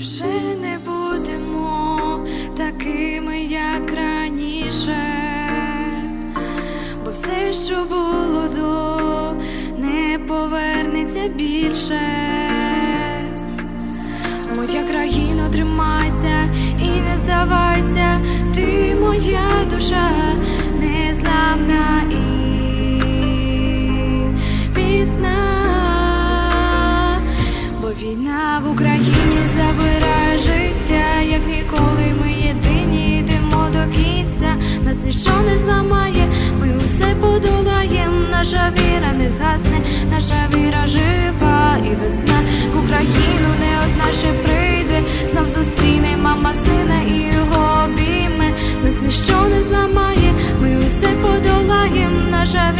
вже не будемо такими, як раніше, бо все, що було до, не повернеться більше. Моя країна, тримайся і не здавайся, ти моя душа незламна і міцна, бо війна в Україні нас ніщо не зламає, ми усе подолаєм, наша віра не згасне, наша віра жива і весна. В Україну не одна ще прийде, знов зустріне мама сина і його обійме, нас ніщо не зламає, ми усе подолаєм, наша віра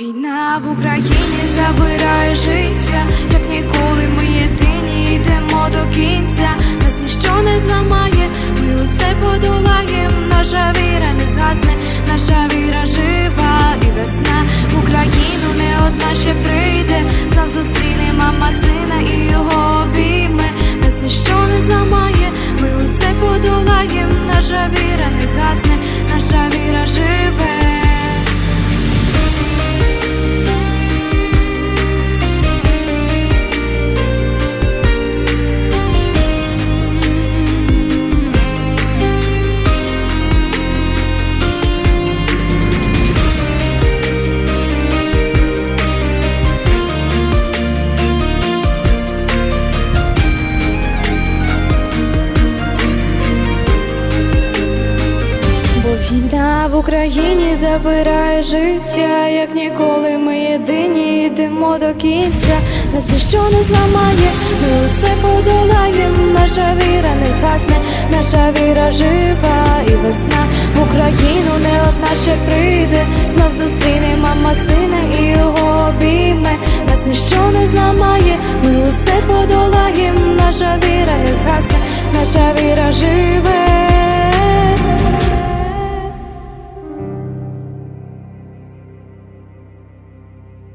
війна в Україні забирає життя, як ніколи ми єдині йдемо до кінця. Нас ніщо не зламає, ми усе подолаєм. Наша віра не згасне, наша віра жива і весна в Україну не одна ще прийде. Знов зустріне війна в Україні забирає життя, як ніколи ми єдині йдемо до кінця. Нас ніщо не зламає, ми усе подолаєм. Наша віра не згасне, наша віра жива і весна в Україну не одна ще прийде. Знов зустріне мама сина і його обійме. Нас ніщо не зламає, ми усе подолаєм. Наша віра не згасне, наша віра живе.